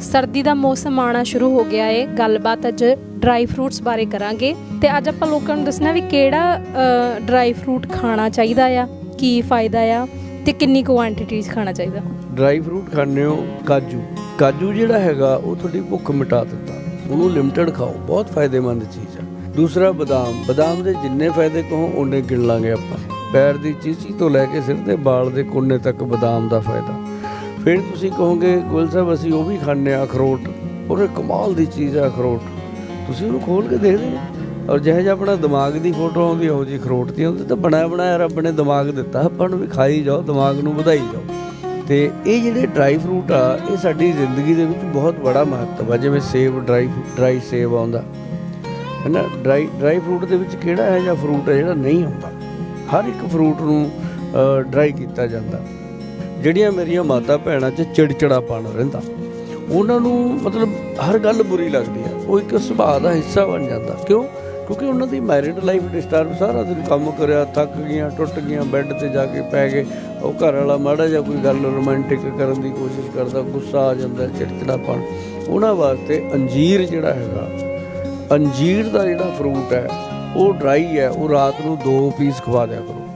ਸਰਦੀ ਦਾ ਮੌਸਮ ਆਉਣਾ ਸ਼ੁਰੂ ਹੋ ਗਿਆ ਏ। ਗੱਲਬਾਤ ਅੱਜ ਡਰਾਈ ਫਰੂਟਸ ਬਾਰੇ ਕਰਾਂਗੇ। ਤੇ ਅੱਜ ਆਪਾਂ ਲੋਕਾਂ ਨੂੰ ਦੱਸਣਾ ਵੀ ਕਿਹੜਾ ਡਰਾਈ ਫਰੂਟ ਖਾਣਾ ਚਾਹੀਦਾ ਆ, ਕੀ ਫਾਇਦਾ ਆ ਤੇ ਕਿੰਨੀ ਕੁਆਂਟੀਟੀ ਖਾਣਾ ਚਾਹੀਦਾ। ਡਰਾਈ ਫਰੂਟ ਖਾਣੇ ਹੋ ਕਾਜੂ। ਕਾਜੂ ਜਿਹੜਾ ਹੈਗਾ, ਉਹ ਤੁਹਾਡੀ ਭੁੱਖ ਮਿਟਾ ਦਿੰਦਾ ਉਹਨੂੰ ਲਿਮਟਿਡ ਖਾਓ। ਬਹੁਤ ਫਾਇਦੇਮੰਦ ਚੀਜ਼ ਆ। ਦੂਸਰਾ, ਬਦਾਮ। ਬਦਾਮ ਦੇ ਜਿੰਨੇ ਫਾਇਦੇ ਕਹੋ, ਉਹਨੇ ਗਿਣ ਲਾਂਗੇ ਆਪਾਂ। ਪੈਰ ਦੀ ਚੀਚੀ ਤੋਂ ਲੈ ਕੇ ਸਿਰ ਦੇ ਵਾਲ ਦੇ ਕੋਨੇ ਤੱਕ ਬਦਾਮ ਦਾ ਫਾਇਦਾ। ਫਿਰ ਤੁਸੀਂ ਕਹੋਗੇ, ਗੁਲ ਸਾਹਿਬ, ਅਸੀਂ ਉਹ ਵੀ ਖਾਂਦੇ ਆ ਅਖਰੋਟ। ਉਹ ਕਮਾਲ ਦੀ ਚੀਜ਼ ਆ ਅਖਰੋਟ। ਤੁਸੀਂ ਉਹਨੂੰ ਖੋਲ ਕੇ ਦੇਖਦੇ ਹੋ ਔਰ ਜਿਹੋ ਜਿਹਾ ਆਪਣਾ ਦਿਮਾਗ ਦੀ ਫੋਟੋ ਆਉਂਦੀ, ਉਹ ਜੀ ਅਖਰੋਟ ਦੀ ਹੁੰਦੀ ਤਾਂ ਬਣਾਇਆ ਬਣਾਇਆ ਰੱਬ ਨੇ ਦਿਮਾਗ ਦਿੱਤਾ। ਆਪਾਂ ਨੂੰ ਵੀ ਖਾਈ ਜਾਓ, ਦਿਮਾਗ ਨੂੰ ਵਧਾਈ ਜਾਓ। ਤੇ ਇਹ ਜਿਹੜੇ ਡਰਾਈ ਫਰੂਟ ਆ, ਇਹ ਸਾਡੀ ਜ਼ਿੰਦਗੀ ਦੇ ਵਿੱਚ ਬਹੁਤ ਬੜਾ ਮਹੱਤਵ ਆ। ਜਿਵੇਂ ਸੇਬ, ਡਰਾਈ ਡਰਾਈ ਸੇਬ ਆਉਂਦਾ। ਹੈ ਨਾ ਡਰਾਈ ਡਰਾਈ ਫਰੂਟ ਦੇ ਵਿੱਚ ਕਿਹੜਾ ਹੈ ਜਾਂ ਫਰੂਟ ਹੈ ਜਿਹੜਾ ਨਹੀਂ ਹੁੰਦਾ ਹਰ ਇੱਕ ਫਰੂਟ ਨੂੰ ਡਰਾਈ ਕੀਤਾ ਜਾਂਦਾ। ਜਿਹੜੀਆਂ ਮੇਰੀਆਂ ਮਾਤਾ ਭੈਣਾਂ 'ਚ ਚਿੜਚਿੜਾਪਣ ਰਹਿੰਦਾ, ਉਹਨਾਂ ਨੂੰ ਮਤਲਬ ਹਰ ਗੱਲ ਬੁਰੀ ਲੱਗਦੀ ਹੈ ਉਹ ਇੱਕ ਸੁਭਾਅ ਦਾ ਹਿੱਸਾ ਬਣ ਜਾਂਦਾ। ਕਿਉਂ? ਕਿਉਂਕਿ ਉਹਨਾਂ ਦੀ ਮੈਰਿਡ ਲਾਈਫ ਡਿਸਟਰਬ ਸਾਰਾ ਦਿਨ ਕੰਮ ਕਰਿਆ, ਥੱਕ ਗਈਆਂ, ਟੁੱਟ ਗਈਆਂ ਬੈੱਡ ਤੇ ਜਾ ਕੇ ਪੈ ਗਏ। ਉਹ ਘਰ ਵਾਲਾ ਮਾੜਾ ਜਿਹਾ ਕੋਈ ਗੱਲ ਰੋਮਾਂਟਿਕ ਕਰਨ ਦੀ ਕੋਸ਼ਿਸ਼ ਕਰਦਾ, ਗੁੱਸਾ ਆ ਜਾਂਦਾ ਚਿੜਚਿੜਾਪਣ ਉਹਨਾਂ ਵਾਸਤੇ ਅੰਜੀਰ ਜਿਹੜਾ ਹੈਗਾ, ਅੰਜੀਰ ਦਾ ਜਿਹੜਾ ਫਰੂਟ ਹੈ, ਉਹ ਡਰਾਈ ਹੈ। ਉਹ ਰਾਤ ਨੂੰ ਦੋ ਪੀਸ ਖਵਾ ਦਿਆ ਕਰੋ।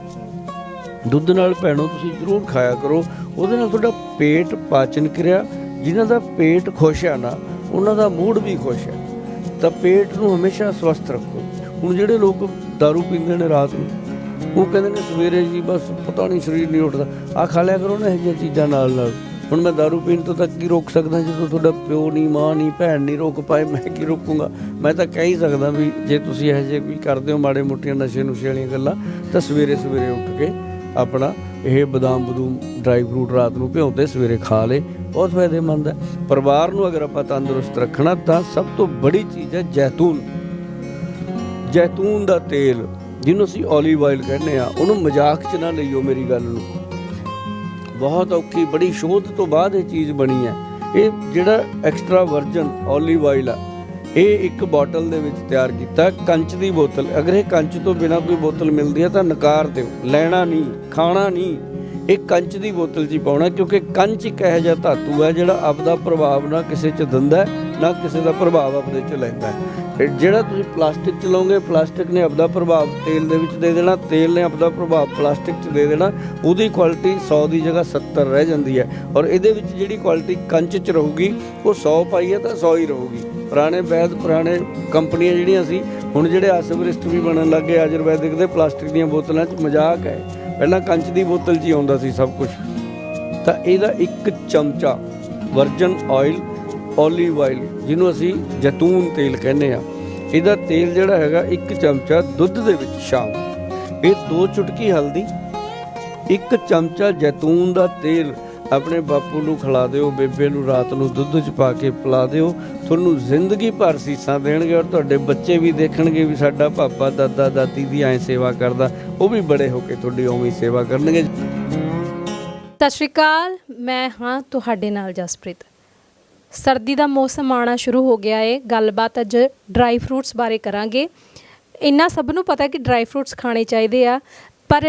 ਦੁੱਧ ਨਾਲ ਭੈਣੋ ਤੁਸੀਂ ਜ਼ਰੂਰ ਖਾਇਆ ਕਰੋ ਉਹਦੇ ਨਾਲ ਤੁਹਾਡਾ ਪੇਟ ਪਾਚਨ ਕਿਰਿਆ ਜਿਨ੍ਹਾਂ ਦਾ ਪੇਟ ਖੁਸ਼ ਹੈ ਨਾ ਉਹਨਾਂ ਦਾ ਮੂਡ ਵੀ ਖੁਸ਼ ਹੈ ਤਾਂ ਪੇਟ ਨੂੰ ਹਮੇਸ਼ਾ ਸਵਸਥ ਰੱਖੋ ਹੁਣ ਜਿਹੜੇ ਲੋਕ दारू ਪੀਂਦੇ ਨੇ ਰਾਤ ਨੂੰ ਉਹ ਕਹਿੰਦੇ ਨੇ ਸਵੇਰੇ ਜੀ ਬਸ ਪਤਾ ਨਹੀਂ ਸਰੀਰ ਨਹੀਂ ਉੱਠਦਾ ਆ ਖਾ ਲਿਆ ਕਰੋ ਨਾ ਇਹ ਜਿਹੀਆਂ ਚੀਜ਼ਾਂ ਨਾਲ ਨਾਲ ਹੁਣ ਮੈਂ दारू ਪੀਣ ਤੋਂ ਤੱਕ ਕੀ ਰੋਕ ਸਕਦਾ ਜਦੋਂ ਤੁਹਾਡਾ ਪਿਓ ਨਹੀਂ ਮਾਂ ਨਹੀਂ ਭੈਣ ਨਹੀਂ ਰੋਕ ਪਾਏ ਮੈਂ ਕੀ ਰੋਕੂੰਗਾ ਮੈਂ ਤਾਂ ਕਹਿ ਹੀ ਸਕਦਾ ਵੀ ਜੇ ਤੁਸੀਂ ਇਹ ਜਿਹੇ ਕੋਈ ਕਰਦੇ ਹੋ ਮਾੜੇ ਮੋਟੀਆਂ ਨਸ਼ੇ ਨੁਸ਼ੇ ਵਾਲੀਆਂ ਗੱਲਾਂ ਤਾਂ ਸਵੇਰੇ ਸਵੇਰੇ ਉੱਠ ਕੇ ਆਪਣਾ ਇਹ ਬਦਾਮ ਬਦੂਮ ਡਰਾਈ ਫਰੂਟ ਰਾਤ ਨੂੰ ਭਿਉਂਦੇ ਸਵੇਰੇ ਖਾ ਲੇ, ਬਹੁਤ ਫਾਇਦੇਮੰਦ ਹੈ। ਪਰਿਵਾਰ ਨੂੰ ਅਗਰ ਆਪਾਂ ਤੰਦਰੁਸਤ ਰੱਖਣਾ ਤਾਂ ਸਭ ਤੋਂ ਬੜੀ ਚੀਜ਼ ਹੈ ਜੈਤੂਨ। ਜੈਤੂਨ ਦਾ ਤੇਲ, ਜਿਹਨੂੰ ਅਸੀਂ 올ਿਵ ਆਇਲ ਕਹਿੰਦੇ ਆ ਉਹਨੂੰ ਮਜ਼ਾਕ 'ਚ ਨਾ ਲਈਓ ਮੇਰੀ ਗੱਲ ਨੂੰ। ਬਹੁਤ ਔਖੀ, ਬੜੀ ਸ਼ੋਧ ਤੋਂ ਬਾਅਦ ਇਹ ਚੀਜ਼ ਬਣੀ ਹੈ। ਇਹ ਜਿਹੜਾ ਐਕਸਟਰਾ ਵਰਜਨ 올ਿਵ ਆਇਲ ਆ ਇਹ ਇੱਕ ਬੋਟਲ ਦੇ ਵਿੱਚ ਤਿਆਰ ਕੀਤਾ। ਕੰਚ ਦੀ ਬੋਤਲ। ਅਗਰ ਇਹ ਕੰਚ ਤੋਂ ਬਿਨਾ ਕੋਈ ਬੋਤਲ ਮਿਲਦੀ ਹੈ ਤਾਂ ਨਕਾਰ ਦਿਓ। ਲੈਣਾ ਨਹੀਂ ਖਾਣਾ ਨਹੀਂ। ਇਹ ਕੰਚ ਦੀ ਬੋਤਲ 'ਚ ਹੀ ਪਾਉਣਾ ਕਿਉਂਕਿ ਕੰਚ ਇੱਕ ਇਹੋ ਜਿਹਾ ਧਾਤੂ ਹੈ ਜਿਹੜਾ ਆਪਦਾ ਪ੍ਰਭਾਵ ਨਾ ਕਿਸੇ 'ਚ ਦਿੰਦਾ ਹੈ, ਨਾ ਕਿਸੇ ਦਾ ਪ੍ਰਭਾਵ ਆਪਦੇ 'ਚ ਲੈਂਦਾ ਹੈ। ਜਿਹੜਾ ਤੁਸੀਂ ਪਲਾਸਟਿਕ 'ਚ ਲਾਓਗੇ ਪਲਾਸਟਿਕ ਨੇ ਆਪਦਾ ਪ੍ਰਭਾਵ ਤੇਲ ਦੇ ਵਿੱਚ ਦੇ ਦੇਣਾ, ਤੇਲ ਨੇ ਆਪਦਾ ਪ੍ਰਭਾਵ ਪਲਾਸਟਿਕ 'ਚ ਦੇ ਦੇਣਾ, ਉਹਦੀ ਕੁਆਲਿਟੀ 100 ਦੀ ਜਗ੍ਹਾ 70 ਰਹਿ ਜਾਂਦੀ ਹੈ। ਔਰ ਇਹਦੇ ਵਿੱਚ ਜਿਹੜੀ ਕੁਆਲਿਟੀ ਕੰਚ 'ਚ ਰਹੂਗੀ, ਉਹ 100 ਪਾਈ ਹੈ ਤਾਂ 100 ਹੀ ਰਹੂਗੀ। ਪੁਰਾਣੇ ਵੈਦ, ਪੁਰਾਣੇ ਕੰਪਨੀਆਂ ਜਿਹੜੀਆਂ ਸੀ, ਹੁਣ ਜਿਹੜੇ ਆਸਵਰਿਸਟ ਵੀ ਬਣਨ ਲੱਗੇ ਆਯੁਰਵੈਦਿਕ ਦੇ ਪਲਾਸਟਿਕ ਦੀਆਂ ਬੋਤਲਾਂ 'ਚ ਮਜ਼ਾਕ ਹੈ। ਪਹਿਲਾਂ ਕੰਚ ਦੀ ਬੋਤਲ 'ਚ ਹੀ ਆਉਂਦਾ ਸੀ ਸਭ ਕੁਝ ਤਾਂ ਇਹਦਾ ਇੱਕ ਚਮਚਾ ਵਰਜਨ ਆਇਲ ਓਲੀਵ ਆਇਲ ਜਿਹਨੂੰ ਅਸੀਂ ਜੈਤੂਨ ਤੇਲ ਕਹਿੰਦੇ ਆ ਇਹਦਾ ਤੇਲ ਜਿਹੜਾ ਹੈਗਾ ਇੱਕ ਚਮਚਾ ਦੁੱਧ ਦੇ ਵਿੱਚ ਸ਼ਾਮ ਇਹ ਦੋ ਚੁਟਕੀ ਹਲਦੀ, ਇੱਕ ਚਮਚਾ ਜੈਤੂਨ ਦਾ ਤੇਲ ਆਪਣੇ ਬਾਪੂ ਨੂੰ ਖਿਲਾ ਦਿਓ, ਬੇਬੇ ਨੂੰ ਰਾਤ ਨੂੰ ਦੁੱਧ 'ਚ ਪਾ ਕੇ ਪਿਲਾ ਦਿਓ। ਤੁਹਾਨੂੰ ਜ਼ਿੰਦਗੀ ਭਰ ਸੀਸਾਂ ਦੇਣਗੇ ਔਰ ਤੁਹਾਡੇ ਬੱਚੇ ਵੀ ਦੇਖਣਗੇ ਵੀ ਸਾਡਾ ਪਾਪਾ, ਦਾਦਾ, ਦਾਦੀ ਦੀ ਐ ਸੇਵਾ ਕਰਦਾ। ਉਹ ਵੀ ਬੜੇ ਹੋ ਕੇ ਤੁਹਾਡੀ ਉਵੇਂ ਸੇਵਾ ਕਰਨਗੇ। ਸਤਿ ਸ਼੍ਰੀ ਅਕਾਲ, ਮੈਂ ਹਾਂ ਤੁਹਾਡੇ ਨਾਲ ਜਸਪ੍ਰੀਤ। ਸਰਦੀ ਦਾ ਮੌਸਮ ਆਉਣਾ ਸ਼ੁਰੂ ਹੋ ਗਿਆ ਏ। ਗੱਲਬਾਤ ਅੱਜ ਡਰਾਈ ਫਰੂਟਸ ਬਾਰੇ ਕਰਾਂਗੇ। ਇੰਨਾ ਸਭ ਨੂੰ ਪਤਾ ਕਿ ਡਰਾਈ ਫਰੂਟਸ ਖਾਣੇ ਚਾਹੀਦੇ ਆ। ਪਰ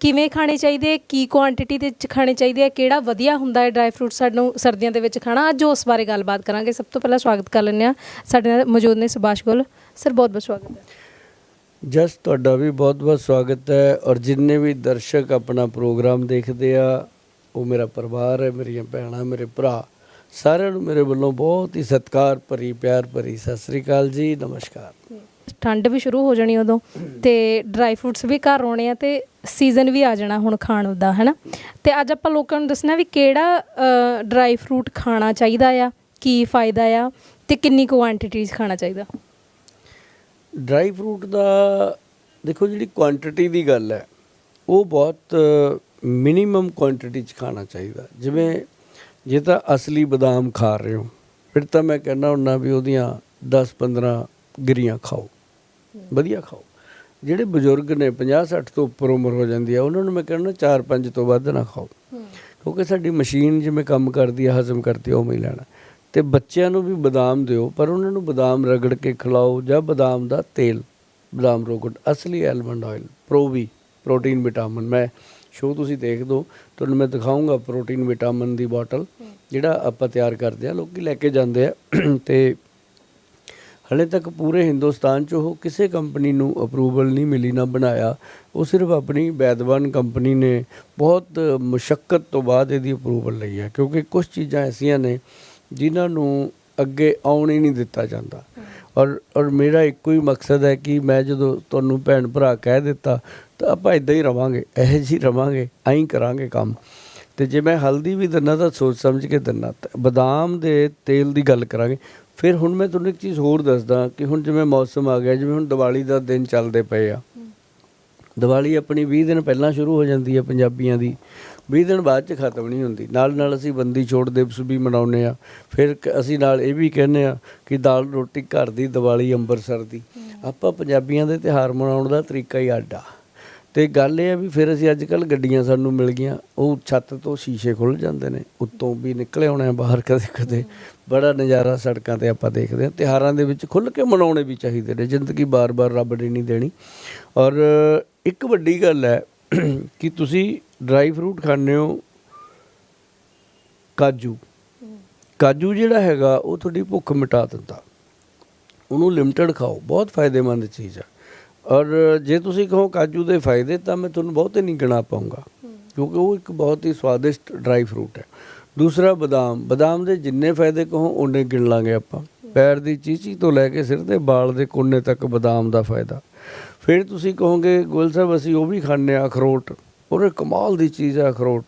ਕਿਵੇਂ ਖਾਣੇ ਚਾਹੀਦੇ, ਕੀ ਕੁਆਂਟੀਟੀ ਦੇ ਵਿੱਚ ਖਾਣੇ ਚਾਹੀਦੇ ਆ, ਕਿਹੜਾ ਵਧੀਆ ਹੁੰਦਾ ਹੈ ਡਰਾਈ ਫਰੂਟ ਸਾਨੂੰ ਸਰਦੀਆਂ ਦੇ ਵਿੱਚ ਖਾਣਾ। ਅੱਜ ਉਸ ਬਾਰੇ ਗੱਲਬਾਤ ਕਰਾਂਗੇ। ਸਭ ਤੋਂ ਪਹਿਲਾਂ ਸਵਾਗਤ ਕਰ ਲੈਂਦੇ ਆ ਸਾਡੇ ਨਾਲ ਮੌਜੂਦ ਨੇ ਸੁਭਾਸ਼ ਗੋਲ। ਸਰ, ਬਹੁਤ ਬਹੁਤ ਸਵਾਗਤ ਹੈ। ਜਸ, ਤੁਹਾਡਾ ਵੀ ਬਹੁਤ-ਬਹੁਤ ਸਵਾਗਤ ਹੈ। ਔਰ ਜਿੰਨੇ ਵੀ ਦਰਸ਼ਕ ਆਪਣਾ ਪ੍ਰੋਗਰਾਮ ਦੇਖਦੇ ਆ, ਉਹ ਮੇਰਾ ਪਰਿਵਾਰ ਹੈ, ਮੇਰੀਆਂ ਭੈਣਾਂ, ਮੇਰੇ ਭਰਾ। ਸਾਰਿਆਂ ਨੂੰ ਮੇਰੇ ਵੱਲੋਂ ਬਹੁਤ ਹੀ ਸਤਿਕਾਰ ਭਰੀ ਪਿਆਰ ਭਰੀ ਸਤਿ ਸ੍ਰੀ ਅਕਾਲ ਜੀ ਨਮਸਕਾਰ। ਠੰਡ ਵੀ ਸ਼ੁਰੂ ਹੋ ਜਾਣੀ ਉਦੋਂ ਤੇ ਡਰਾਈ ਫਰੂਟਸ ਵੀ ਘਰ ਆਉਣੇ ਆ ਤੇ ਸੀਜ਼ਨ ਵੀ ਆ ਜਾਣਾ ਹੁਣ ਖਾਣ ਦਾ ਹੈਨਾ? ਤੇ ਅੱਜ ਆਪਾਂ ਲੋਕਾਂ ਨੂੰ ਦੱਸਣਾ ਵੀ ਕਿਹੜਾ ਡਰਾਈ ਫਰੂਟ ਖਾਣਾ ਚਾਹੀਦਾ ਆ ਕੀ ਫਾਇਦਾ ਆ ਤੇ ਕਿੰਨੀ ਕੁਆਂਟੀਟੀ 'ਚ ਖਾਣਾ ਚਾਹੀਦਾ? ਡਰਾਈ ਫਰੂਟ ਦਾ ਦੇਖੋ ਜਿਹੜੀ ਕੁਆਂਟੀਟੀ ਦੀ ਗੱਲ ਹੈ ਉਹ ਬਹੁਤ ਮਿਨੀਮਮ ਕੁਆਂਟੀਟੀ ਚ ਖਾਣਾ ਚਾਹੀਦਾ। ਜਿਵੇਂ ਜੇ ਤਾਂ ਅਸਲੀ ਬਦਾਮ ਖਾ ਰਹੇ ਹੋ, ਫਿਰ ਤਾਂ ਮੈਂ ਕਹਿੰਦਾ ਹੁੰਨਾ ਵੀ ਉਹਦੀਆਂ 10-15 ਗਿਰੀਆਂ ਖਾਓ। ਵਧੀਆ ਖਾਓ। ਜਿਹੜੇ ਬਜ਼ੁਰਗ ਨੇ 50-60 ਤੋਂ ਉੱਪਰ ਉਮਰ ਹੋ ਜਾਂਦੀ ਆ, ਉਹਨਾਂ ਨੂੰ ਮੈਂ ਕਹਿੰਦਾ 4-5 ਤੋਂ ਵੱਧ ਨਾ ਖਾਓ। ਕਿਉਂਕਿ ਸਾਡੀ ਮਸ਼ੀਨ ਜਿਵੇਂ ਕੰਮ ਕਰਦੀ ਆ, ਹਜ਼ਮ ਕਰਦੀ ਆ, ਉਵੇਂ ਹੀ ਲੈਣਾ। ਤੇ ਬੱਚਿਆਂ ਨੂੰ ਵੀ ਬਦਾਮ ਦਿਓ, ਪਰ ਉਹਨਾਂ ਨੂੰ ਬਦਾਮ ਰਗੜ ਕੇ ਖਿਲਾਓ ਜਾਂ ਬਦਾਮ ਦਾ ਤੇਲ, ਬਦਾਮ ਰੋਗਟ, ਅਸਲੀ ਐਲਮੰਡ ਆਇਲ ਪ੍ਰੋਵੀ ਪ੍ਰੋਟੀਨ, ਵਿਟਾਮਿਨ। ਮੈਂ ਸ਼ੋਅ ਤੁਸੀਂ ਦੇਖ ਦੋ, ਤੁਹਾਨੂੰ ਮੈਂ ਦਿਖਾਉਂਗਾ ਪ੍ਰੋਟੀਨ, ਵਿਟਾਮਿਨ ਦੀ ਬੋਟਲ, ਜਿਹੜਾ ਆਪਾਂ ਤਿਆਰ ਕਰਦੇ ਆ ਲੋਕੀ ਲੈ ਕੇ ਜਾਂਦੇ ਆ। ਤੇ ਹਲੇ ਤੱਕ ਪੂਰੇ ਹਿੰਦੁਸਤਾਨ 'ਚ ਉਹ ਕਿਸੇ ਕੰਪਨੀ ਨੂੰ ਅਪਰੂਵਲ ਨਹੀਂ ਮਿਲੀ, ਨਾ ਬਣਾਇਆ। ਉਹ ਸਿਰਫ ਆਪਣੀ ਬੈਦਵਾਨ ਕੰਪਨੀ ਨੇ ਬਹੁਤ ਮੁਸ਼ਕਲ ਤੋਂ ਬਾਅਦ ਇਹਦੀ ਅਪਰੂਵਲ ਲਈ ਹੈ, ਕਿਉਂਕਿ ਕੁਝ ਚੀਜ਼ਾਂ ਐਸੀਆਂ ਨੇ ਜਿਨ੍ਹਾਂ ਨੂੰ ਅੱਗੇ ਆਉਣ ਹੀ ਨਹੀਂ ਦਿੱਤਾ ਜਾਂਦਾ। ਔਰ ਔਰ ਮੇਰਾ ਇੱਕੋ ਹੀ ਮਕਸਦ ਹੈ ਕਿ ਮੈਂ ਜਦੋਂ ਤੁਹਾਨੂੰ ਭੈਣ ਭਰਾ ਕਹਿ ਦਿੱਤਾ ਤਾਂ ਆਪਾਂ ਇਦਾਂ ਹੀ ਰਵਾਂਗੇ ਇਹੋ ਜਿਹੀ ਰਵਾਂਗੇ ਐਂ ਕਰਾਂਗੇ ਕੰਮ। ਤੇ ਜੇ ਮੈਂ ਹਲਦੀ ਵੀ ਦਿੰਨਾ ਤਾਂ ਸੋਚ ਸਮਝ ਕੇ ਦਿੰਨਾ। ਤੇ ਬਦਾਮ ਦੇ ਤੇਲ ਦੀ ਗੱਲ ਕਰਾਂਗੇ। ਫਿਰ ਹੁਣ ਮੈਂ ਤੁਹਾਨੂੰ ਇੱਕ ਚੀਜ਼ ਹੋਰ ਦੱਸਦਾ ਕਿ ਹੁਣ ਜਿਵੇਂ ਮੌਸਮ ਆ ਗਿਆ ਜਿਵੇਂ ਹੁਣ ਦੀਵਾਲੀ ਦਾ ਦਿਨ ਚੱਲਦੇ ਪਏ ਆ। ਦੀਵਾਲੀ ਆਪਣੀ 20 ਦਿਨ ਪਹਿਲਾਂ ਸ਼ੁਰੂ ਹੋ ਜਾਂਦੀ ਹੈ ਪੰਜਾਬੀਆਂ ਦੀ। 20 ਦਿਨ ਬਾਅਦ ਚ ਖਤਮ ਨਹੀਂ ਹੁੰਦੀ। ਨਾਲ ਨਾਲ ਅਸੀਂ ਬੰਦੀ ਛੋੜ ਦਿਵਸ ਵੀ ਮਨਾਉਂਦੇ ਆ। ਫਿਰ ਅਸੀਂ ਨਾਲ ਇਹ ਵੀ ਕਹਿੰਦੇ ਆ ਕਿ ਦਾਲ ਰੋਟੀ ਘਰ ਦੀ ਦੀਵਾਲੀ ਅੰਮ੍ਰਿਤਸਰ ਦੀ। ਆਪਾਂ ਪੰਜਾਬੀਆਂ ਦੇ ਤਿਉਹਾਰ ਮਨਾਉਣ ਦਾ ਤਰੀਕਾ ਹੀ ਅੱਡ ਆ ਤੇ ਗੱਲ ਇਹ ਆ ਵੀ ਫਿਰ ਅਸੀਂ ਅੱਜ ਕੱਲ ਗੱਡੀਆਂ ਸਾਨੂੰ ਮਿਲ ਗਈਆਂ, ਉਹ ਛੱਤ ਤੋਂ ਸ਼ੀਸ਼ੇ ਖੁੱਲ ਜਾਂਦੇ ਨੇ, ਉੱਤੋਂ ਵੀ ਨਿਕਲੇ ਆਉਣੇ ਬਾਹਰ ਕਦੇ ਕਦੇ। ਬੜਾ ਨਜ਼ਾਰਾ ਸੜਕਾਂ ਤੇ ਆਪਾਂ ਦੇਖਦੇ ਹਾਂ, ਤਿਉਹਾਰਾਂ ਦੇ ਵਿੱਚ ਖੁੱਲ ਕੇ ਮਨਾਉਣੇ ਵੀ ਚਾਹੀਦੇ ਨੇ, ਜ਼ਿੰਦਗੀ ਬਾਰ-ਬਾਰ ਰੱਬ ਨੇ ਨਹੀਂ ਦੇਣੀ। ਔਰ ਇੱਕ ਵੱਡੀ ਗੱਲ ਹੈ ਕਿ ਤੁਸੀਂ ਡਰਾਈ ਫਰੂਟ ਖਾਂਦੇ ਹੋ, ਕਾਜੂ। ਕਾਜੂ ਜਿਹੜਾ ਹੈਗਾ, ਉਹ ਤੁਹਾਡੀ ਭੁੱਖ ਮਿਟਾ ਦਿੰਦਾ। ਉਹਨੂੰ ਲਿਮਟਿਡ ਖਾਓ, ਬਹੁਤ ਫਾਇਦੇਮੰਦ ਚੀਜ਼ ਆ। ਔਰ ਜੇ ਤੁਸੀਂ ਕਹੋ ਕਾਜੂ ਦੇ ਫਾਇਦੇ, ਤਾਂ ਮੈਂ ਤੁਹਾਨੂੰ ਬਹੁਤੇ ਨਹੀਂ ਗਿਣਾ ਪਾਉਂਗਾ। ਕਿਉਂਕਿ ਉਹ ਇੱਕ ਬਹੁਤ ਹੀ ਸਵਾਦਿਸ਼ਟ ਡਰਾਈ ਫਰੂਟ ਹੈ। ਦੂਸਰਾ ਬਦਾਮ। ਬਦਾਮ ਦੇ ਜਿੰਨੇ ਫਾਇਦੇ ਕਹੋ, ਉਹਨੇ ਗਿਣ ਲਾਂਗੇ ਆਪਾਂ। ਪੈਰ ਦੀ ਚੀਚੀ ਤੋਂ ਲੈ ਕੇ ਸਿਰ ਦੇ ਵਾਲ ਦੇ ਕੋਨੇ ਤੱਕ ਬਦਾਮ ਦਾ ਫਾਇਦਾ। ਫਿਰ ਤੁਸੀਂ ਕਹੋਗੇ ਗੋਲ ਸਾਹਿਬ, ਅਸੀਂ ਉਹ ਵੀ ਖਾਂਦੇ ਆ ਅਖਰੋਟ। ਉਹ ਕਮਾਲ ਦੀ ਚੀਜ਼ ਹੈ ਅਖਰੋਟ।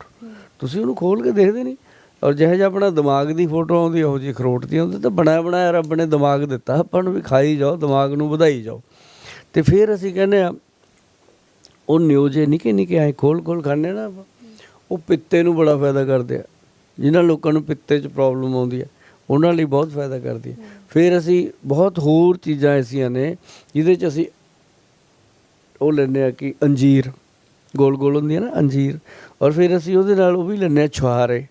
ਤੁਸੀਂ ਉਹਨੂੰ ਖੋਲ ਕੇ ਦੇਖਦੇ ਨਹੀਂ? ਔਰ ਜਿਹੋ ਜਿਹਾ ਆਪਣਾ ਦਿਮਾਗ ਦੀ ਫੋਟੋ ਆਉਂਦੀ, ਉਹ ਜੀ ਅਖਰੋਟ ਦੀ ਆਉਂਦੀ, ਤਾਂ ਬਣਾਇਆ ਬਣਾਇਆ ਰੱਬ ਨੇ ਦਿਮਾਗ ਦਿੱਤਾ। ਆਪਾਂ ਨੂੰ ਵੀ ਖਾਈ ਜਾਓ, ਦਿਮਾਗ ਨੂੰ ਵਧਾਈ ਜਾਓ। ਤੇ ਫਿਰ ਅਸੀਂ ਕਹਿੰਦੇ ਆ ਉਹ ਨਿਊਜੇ ਨਿੱਕੇ ਨਿੱਕੇ ਐ ਖੋਲ ਖੋਲ ਖਾਂਦੇ ਨਾ ਆਪਾਂ, ਉਹ ਪਿੱਤੇ ਨੂੰ ਬੜਾ ਫਾਇਦਾ ਕਰਦੇ ਆ। ਜਿਨ੍ਹਾਂ ਲੋਕਾਂ ਨੂੰ ਪਿੱਤੇ 'ਚ ਪ੍ਰੋਬਲਮ ਆਉਂਦੀ ਹੈ ਉਹਨਾਂ ਲਈ ਬਹੁਤ ਫਾਇਦਾ ਕਰਦੀ ਹੈ ਫਿਰ ਅਸੀਂ ਬਹੁਤ ਹੋਰ ਚੀਜ਼ਾਂ ਐਸੀਆਂ ਨੇ, ਜਿਹਦੇ 'ਚ ਅਸੀਂ ਉਹ ਲੈਂਦੇ ਆ ਕਿ ਅੰਜੀਰ, ਗੋਲ ਗੋਲ ਹੁੰਦੀ ਹੈ ਨਾ ਅੰਜੀਰ, ਔਰ ਫਿਰ ਅਸੀਂ ਉਹਦੇ ਨਾਲ ਉਹ ਵੀ ਲੈਂਦੇ ਆ ਛੁਹਾਰੇ।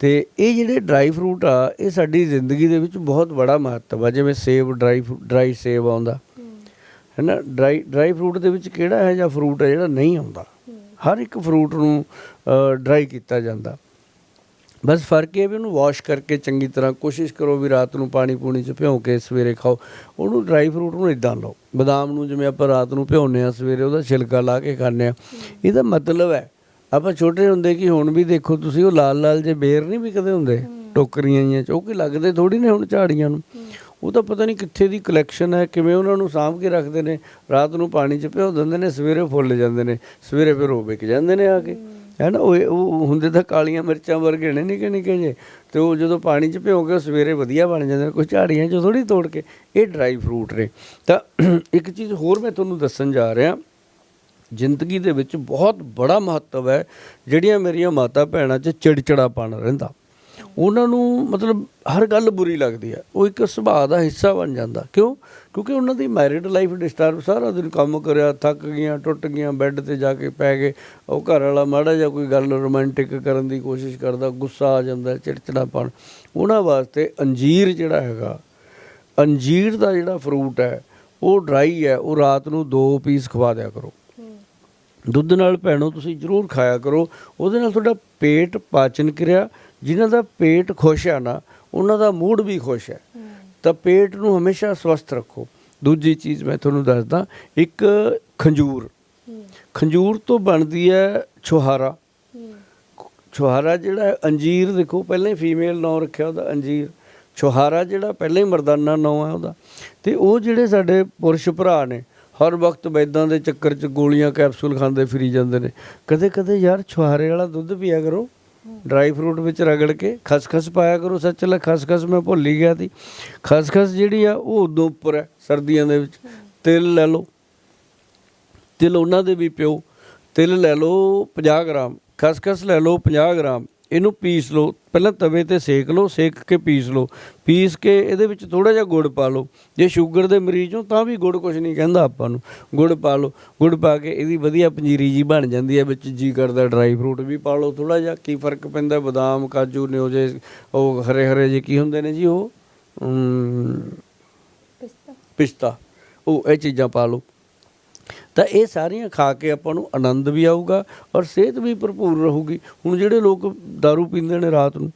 ਤੇ ਇਹ ਜਿਹੜੇ ਡਰਾਈ ਫਰੂਟ ਆ, ਇਹ ਸਾਡੀ ਜ਼ਿੰਦਗੀ ਦੇ ਵਿੱਚ ਬਹੁਤ ਬੜਾ ਮਹੱਤਵ ਆ, ਜਿਵੇਂ ਸੇਬ ਡਰਾਈ ਡਰਾਈ ਸੇਬ ਆਉਂਦਾ। ਹੈ ਨਾ ਡਰਾਈ ਡਰਾਈ ਫਰੂਟ ਦੇ ਵਿੱਚ ਕਿਹੜਾ ਹੈ ਜਾਂ ਫਰੂਟ ਹੈ ਜਿਹੜਾ ਨਹੀਂ ਆਉਂਦਾ? ਹਰ ਇੱਕ ਫਰੂਟ ਨੂੰ ਡਰਾਈ ਕੀਤਾ ਜਾਂਦਾ। ਬਸ ਫ਼ਰਕ ਇਹ ਵੀ ਉਹਨੂੰ ਵਾਸ਼ ਕਰਕੇ ਚੰਗੀ ਤਰ੍ਹਾਂ ਕੋਸ਼ਿਸ਼ ਕਰੋ ਵੀ ਰਾਤ ਨੂੰ ਪਾਣੀ ਪੂਣੀ ਚ ਭਿਉਂ ਕੇ ਸਵੇਰੇ ਖਾਓ। ਉਹਨੂੰ ਡਰਾਈ ਫਰੂਟ ਨੂੰ ਇਦਾਂ ਲਓ। ਬਦਾਮ ਨੂੰ ਜਿਵੇਂ ਆਪਾਂ ਰਾਤ ਨੂੰ ਭਿਉਂਨੇ ਆ ਸਵੇਰੇ ਉਹਦਾ ਛਿਲਕਾ ਲਾ ਕੇ ਖਾਂਦੇ ਆ ਇਹਦਾ ਮਤਲਬ ਹੈ ਆਪਾਂ ਛੋਟੇ ਹੁੰਦੇ ਕਿ ਹੁਣ ਵੀ ਦੇਖੋ ਤੁਸੀਂ ਉਹ ਲਾਲ ਲਾਲ ਜੇ ਬੇਰ ਨਹੀਂ ਵਿਕਦੇ ਹੁੰਦੇ? ਟੋਕਰੀਆਂ ਜੀਆਂ ਚ ਉਹ ਕੀ ਲੱਗਦੇ ਥੋੜੀ ਨੇ ਹੁਣ ਝਾੜੀਆਂ ਨੂੰ? ਉਹ ਤਾਂ ਪਤਾ ਨਹੀਂ ਕਿੱਥੇ ਦੀ ਕਲੈਕਸ਼ਨ ਹੈ, ਕਿਵੇਂ ਉਹਨਾਂ ਨੂੰ ਸਾਂਭ ਕੇ ਰੱਖਦੇ ਨੇ। ਰਾਤ ਨੂੰ ਪਾਣੀ 'ਚ ਭਿਓ ਦਿੰਦੇ ਨੇ, ਸਵੇਰੇ ਫੁੱਲ ਜਾਂਦੇ ਨੇ, ਸਵੇਰੇ ਫਿਰ ਉਹ ਵਿਕ ਜਾਂਦੇ ਨੇ ਆ ਕੇ। ਹੈ ਨਾ, ਉਹ ਉਹ ਹੁੰਦੇ ਤਾਂ ਕਾਲੀਆਂ ਮਿਰਚਾਂ ਵਰਗੇ ਨੇ ਨਿੱਕੇ ਨਿੱਕੇ ਜੇ ਤੇ ਉਹ ਜਦੋਂ ਪਾਣੀ 'ਚ ਭਿਓ ਕੇ ਉਹ ਸਵੇਰੇ ਵਧੀਆ ਬਣ ਜਾਂਦੇ ਨੇ, ਕੋਈ ਝਾੜੀਆਂ 'ਚੋਂ ਥੋੜੀ ਤੋੜ ਕੇ। ਇਹ ਡਰਾਈ ਫਰੂਟ ਨੇ। ਤਾਂ ਇੱਕ ਚੀਜ਼ ਹੋਰ ਮੈਂ ਤੁਹਾਨੂੰ ਦੱਸਣ ਜਾ ਰਿਹਾ, ਜ਼ਿੰਦਗੀ ਦੇ ਵਿੱਚ ਬਹੁਤ ਬੜਾ ਮਹੱਤਵ ਹੈ, ਜਿਹੜੀਆਂ ਮੇਰੀਆਂ ਮਾਤਾ ਭੈਣਾਂ 'ਚ ਚਿੜਚਿੜਾਪਣ ਰਹਿੰਦਾ। ਉਹਨਾਂ ਨੂੰ ਮਤਲਬ ਹਰ ਗੱਲ ਬੁਰੀ ਲੱਗਦੀ ਹੈ ਉਹ ਇੱਕ ਸੁਭਾਅ ਦਾ ਹਿੱਸਾ ਬਣ ਜਾਂਦਾ। ਕਿਉਂ? ਕਿਉਂਕਿ ਉਹਨਾਂ ਦੀ ਮੈਰਿਡ ਲਾਈਫ ਡਿਸਟਰਬ ਸਾਰਾ ਦਿਨ ਕੰਮ ਕਰਿਆ ਥੱਕ ਗਈਆਂ ਟੁੱਟ ਗਈਆਂ ਬੈੱਡ ਤੇ ਜਾ ਕੇ ਪੈ ਗਏ। ਉਹ ਘਰ ਵਾਲਾ ਮਾੜਾ ਜਿਹਾ ਕੋਈ ਗੱਲ ਰੋਮਾਂਟਿਕ ਕਰਨ ਦੀ ਕੋਸ਼ਿਸ਼ ਕਰਦਾ ਗੁੱਸਾ ਆ ਜਾਂਦਾ ਚਿੜਚਿੜਾਪਣ। ਉਹਨਾਂ ਵਾਸਤੇ ਅੰਜੀਰ ਜਿਹੜਾ ਹੈਗਾ ਅੰਜੀਰ ਦਾ ਜਿਹੜਾ ਫਰੂਟ ਹੈ ਉਹ ਡਰਾਈ ਹੈ। ਉਹ ਰਾਤ ਨੂੰ ਦੋ ਪੀਸ ਖਵਾ ਦਿਆ ਕਰੋ। ਦੁੱਧ ਨਾਲ ਭੈਣੋ ਤੁਸੀਂ ਜ਼ਰੂਰ ਖਾਇਆ ਕਰੋ। ਉਹਦੇ ਨਾਲ ਤੁਹਾਡਾ ਪੇਟ ਪਾਚਨ ਕਿਰਿਆ ਜਿਨ੍ਹਾਂ ਦਾ ਪੇਟ ਖੁਸ਼ ਆ ਨਾ ਉਹਨਾਂ ਦਾ ਮੂਡ ਵੀ ਖੁਸ਼ ਹੈ। ਤਾਂ ਪੇਟ ਨੂੰ ਹਮੇਸ਼ਾ ਸਵਸਥ ਰੱਖੋ। ਦੂਜੀ ਚੀਜ਼ ਮੈਂ ਤੁਹਾਨੂੰ ਦੱਸਦਾ ਇੱਕ ਖੰਜੂਰ। ਖੰਜੂਰ ਤੋਂ ਬਣਦੀ ਹੈ ਛੁਹਾਰਾ। ਛੁਹਾਰਾ ਜਿਹੜਾ ਅੰਜੀਰ ਦੇਖੋ ਪਹਿਲਾਂ ਹੀ ਫੀਮੇਲ ਨਾਂ ਰੱਖਿਆ ਉਹਦਾ ਅੰਜੀਰ। ਛੁਹਾਰਾ ਜਿਹੜਾ ਪਹਿਲਾਂ ਹੀ ਮਰਦਾਨਾ ਨਾਂ ਹੈ ਉਹਦਾ। ਤੇ ਉਹ ਜਿਹੜੇ ਸਾਡੇ ਪੁਰਸ਼ ਭਰਾ ਨੇ ਹਰ ਵਕਤ ਵੈਦਾਂ ਦੇ ਚੱਕਰ 'ਚ ਗੋਲੀਆਂ ਕੈਪਸੂਲ ਖਾਂਦੇ ਫਿਰੀ ਜਾਂਦੇ ਨੇ। ਕਦੇ ਕਦੇ ਯਾਰ ਛੁਹਾਰੇ ਵਾਲਾ ਦੁੱਧ ਪੀਆ ਕਰੋ। ਡਰਾਈ ਫਰੂਟ ਵਿੱਚ ਰਗੜ ਕੇ ਖਸਖਸ ਪਾਇਆ ਕਰੋ, ਸੱਚ ਲੈ ਖਸਖਸ ਮੈਂ ਭੁੱਲ ਹੀ ਗਿਆ ਸੀ। ਖਸਖਸ ਜਿਹੜੀ ਆ, ਉਹ ਉਦੋਂ ਉੱਪਰ ਹੈ ਸਰਦੀਆਂ ਦੇ ਵਿੱਚ। ਤਿਲ ਲੈ ਲਓ। ਤਿਲ ਉਹਨਾਂ ਦੇ ਵੀ ਪਿਓ। ਤਿਲ ਲੈ ਲਓ 50 ਗ੍ਰਾਮ। ਖਸਖਸ ਲੈ ਲਓ 50 ਗ੍ਰਾਮ। ਇਹਨੂੰ ਪੀਸ ਲਓ। ਪਹਿਲਾਂ ਤਵੇ ਤੇ ਸੇਕ ਲਓ ਸੇਕ ਕੇ ਪੀਸ ਲਓ। ਪੀਸ ਕੇ ਇਹਦੇ ਵਿੱਚ ਥੋੜਾ ਜਿਹਾ ਗੁੜ ਪਾ ਲਓ। ਜੇ ਸ਼ੂਗਰ ਦੇ ਮਰੀਜ਼ ਹੋ ਤਾਂ ਵੀ ਗੁੜ ਕੁਝ ਨਹੀਂ ਕਹਿੰਦਾ ਆਪਾਂ ਨੂੰ। ਗੁੜ ਪਾ ਲਓ। ਗੁੜ ਪਾ ਕੇ ਇਹਦੀ ਵਧੀਆ ਪੰਜੀਰੀ ਜੀ ਬਣ ਜਾਂਦੀ ਹੈ ਵਿੱਚ। ਜੀ ਕਰਦਾ ਡਰਾਈ ਫਰੂਟ ਵੀ ਪਾ ਲਓ ਥੋੜਾ ਜਿਹਾ। ਕੀ ਫ਼ਰਕ ਪੈਂਦਾ? ਬਦਾਮ ਕਾਜੂ ਨਿਓਜੇ ਉਹ ਹਰੇ ਹਰੇ ਜੀ ਕੀ ਹੁੰਦੇ ਨੇ ਜੀ ਉਹ? ਅਮ, ਪਿਸਤਾ। ਉਹ ਇਹ ਚੀਜ਼ਾਂ ਪਾ ਲਓ। ਤਾਂ ਇਹ ਸਾਰੀਆਂ ਖਾ ਕੇ ਆਪਾਂ ਨੂੰ ਆਨੰਦ ਵੀ ਆਊਗਾ ਔਰ ਸਿਹਤ ਵੀ ਭਰਪੂਰ ਰਹੂਗੀ ਹੁਣ ਜਿਹੜੇ ਲੋਕ दारू ਪੀਂਦੇ ਨੇ ਰਾਤ ਨੂੰ